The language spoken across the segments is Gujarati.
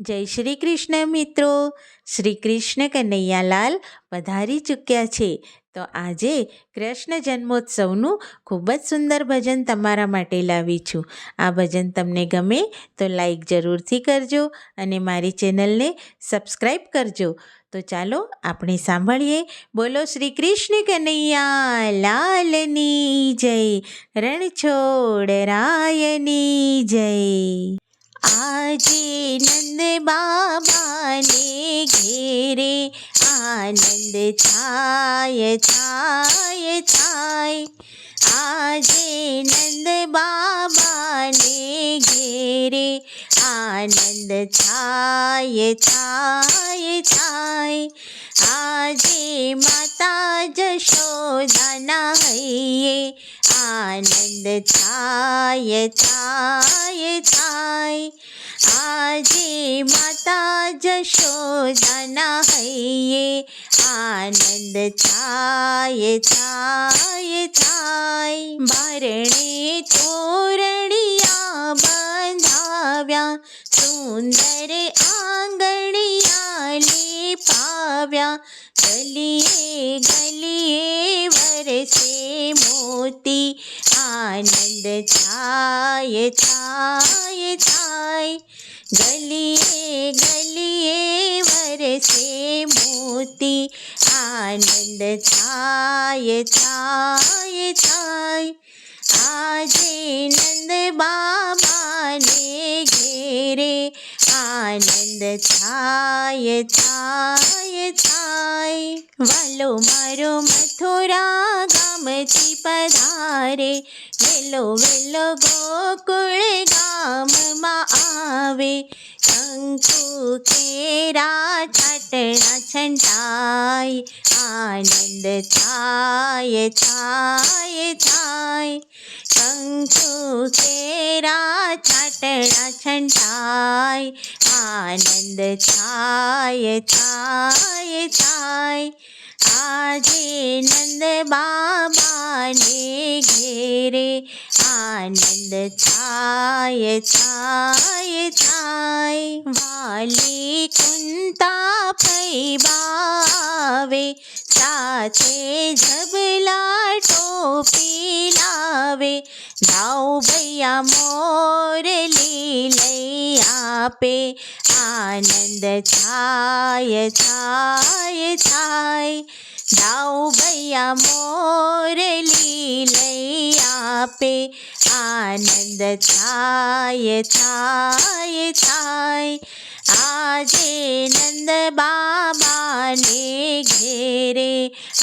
જય શ્રી કૃષ્ણ મિત્રો. શ્રી કૃષ્ણ કનૈયાલાલ પધારી ચૂક્યા છે. તો આજે કૃષ્ણ જન્મોત્સવનું ખૂબ જ સુંદર ભજન તમારા માટે લાવી છું. આ ભજન તમને ગમે તો લાઈક જરૂરથી કરજો અને મારી ચેનલને સબસ્ક્રાઈબ કરજો. તો ચાલો આપણે સાંભળીએ. બોલો શ્રી કૃષ્ણ કનૈયા લાલની જય. રણછોડ રાયની જય. આજે નંદ બાબાને ઘેરે આનંદ છાય છાય છાય આજે નંદ બાબાને ઘેરે આનંદ છાય છાય છાય આજે માતા જશોદાના હૈયે આનંદ છાય છાય છાય આજે માતા જશોદાના હૈયે, આનંદ થાય થાય થાય. બારણે તોરણિયા બંધાવ્યા, સુંદર આંગણિયા લેપાવ્યા ગલીએ ગલીએ વરસે મોતી, આનંદ થાય થાય. ગલીએ ગલીએ વરસે મોતી આનંદ થાય થાય થાય આજે નંદ બાબાને ઘેરે આનંદ છાય છાય છાય વાલો મારો મથુરા ગામથી પધારે. વેલો વેલો ગોકુળ ગામમાં આવે. શંકુ કેરા છાટણા છંટાય આનંદ થાય થાય થાય શંખુ કેરા છાટણા છંટાય આનંદ થાય થાય થાય આજે નંદ બાબાને ઘેરે આનંદ થાય થાય થાય વાલી કુંતા ફૈબાવે સાથે ઝબલા ટોપી લાવે દાઉ ભૈયા મોરલી લઈ આપે આનંદ થાય થાય થાય દાઉ ભૈયા મોર આપે આનંદ થાય થાય થાય. આજે નંદ બાબાને ઘેરે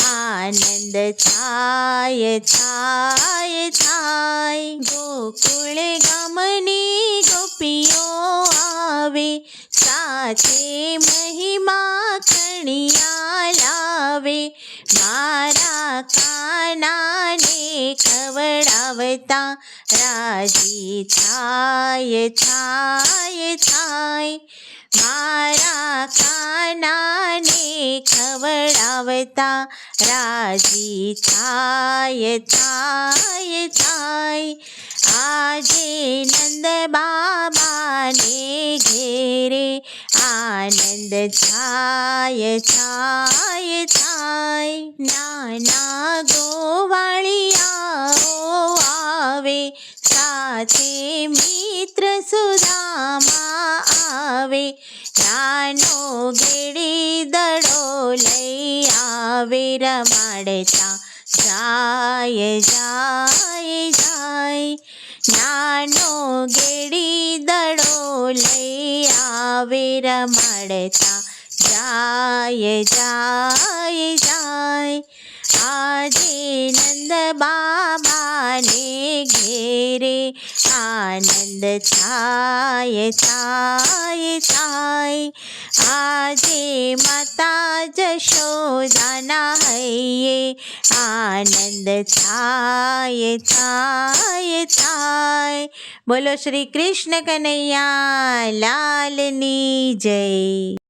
આનંદ છાય છાય છાય ગોકુળ ગામની ગોપીઓ આવે, સાથે મહિમા ખવડાવતા રાજી છાય છાય થાય. મારા કાનાને ખવડાવતા રાજી છાય થાય છાય આજે નંદ બાબાને ઘેરે આનંદ છાય છાય થાય. નાના ગોવાળિયાઓ સાથે મિત્ર સુધામાં આવે નાનો ગેડી દડો લઈ આવે, રમાડતા જાય જાય જાય. નાનો ગેડી દડો લઈ આવે, રમાડતા જાય જાય. આનંદ છાય છાય છાય આજે માતા જશોદાના હૈયે આનંદ છાય છાય છાય બોલો શ્રી કૃષ્ણ કનૈયા, લાલની જય.